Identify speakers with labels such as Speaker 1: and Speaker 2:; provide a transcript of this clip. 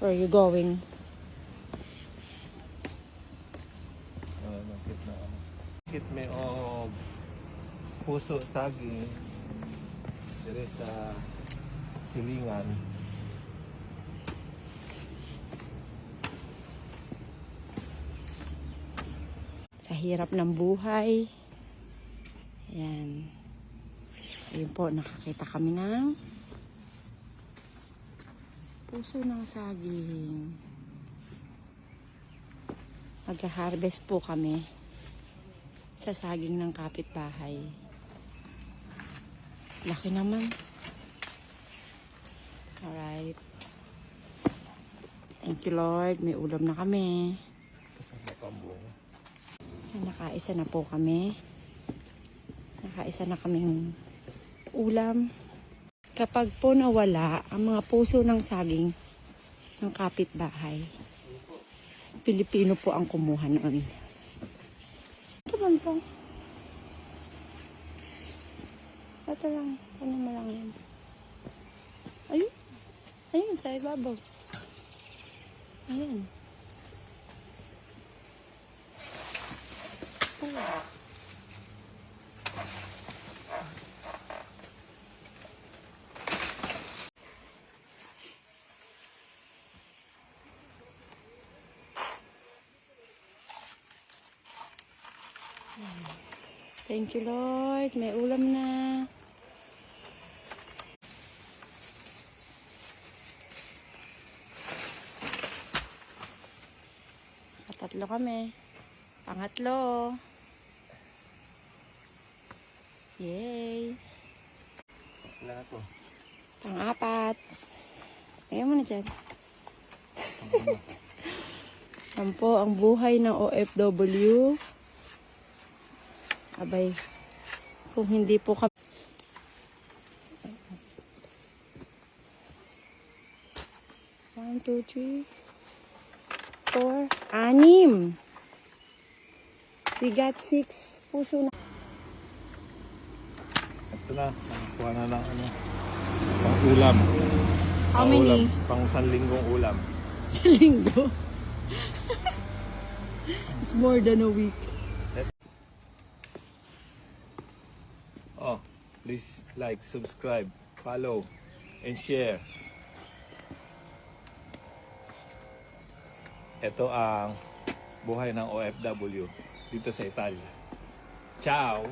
Speaker 1: Where are you going?
Speaker 2: Nakit na ano. Nakit may og puso saging dire sa silingan.
Speaker 1: Sa hirap ng buhay. Ayan. Ayun po, nakakita kami ng puso ng saging. Mag-harvest po kami sa saging ng kapitbahay. Laki naman. Alright. Thank you Lord. May ulam na kami. Nakaisa na po kami. Nakaisa na kaming ulam. Kapag po nawala ang mga puso ng saging ng kapitbahay, Pilipino po ang kumuha noon. Ito man po. Ito lang. Ano mo lang yan. Ayun. Ayun, sa ibabaw. Ayun. Thank you, Lord. May ulam na. Katatlo kami. Pangatlo. Yay.
Speaker 2: Wala to.
Speaker 1: Pang-apat. Ayaw mo na dyan. Yan po ang buhay ng OFW. Abay, kung hindi po kami... One, two, three, four, anim. We got six. Puso na.
Speaker 2: Ito na, nakakuha na ng ano. Pang ulam.
Speaker 1: How
Speaker 2: Pang
Speaker 1: many?
Speaker 2: Ulam, pang sanlinggong ulam.
Speaker 1: Sa linggo. It's more than a week.
Speaker 2: Oh, please like, subscribe, follow, and share. Ito ang buhay ng OFW dito sa Italia. Ciao!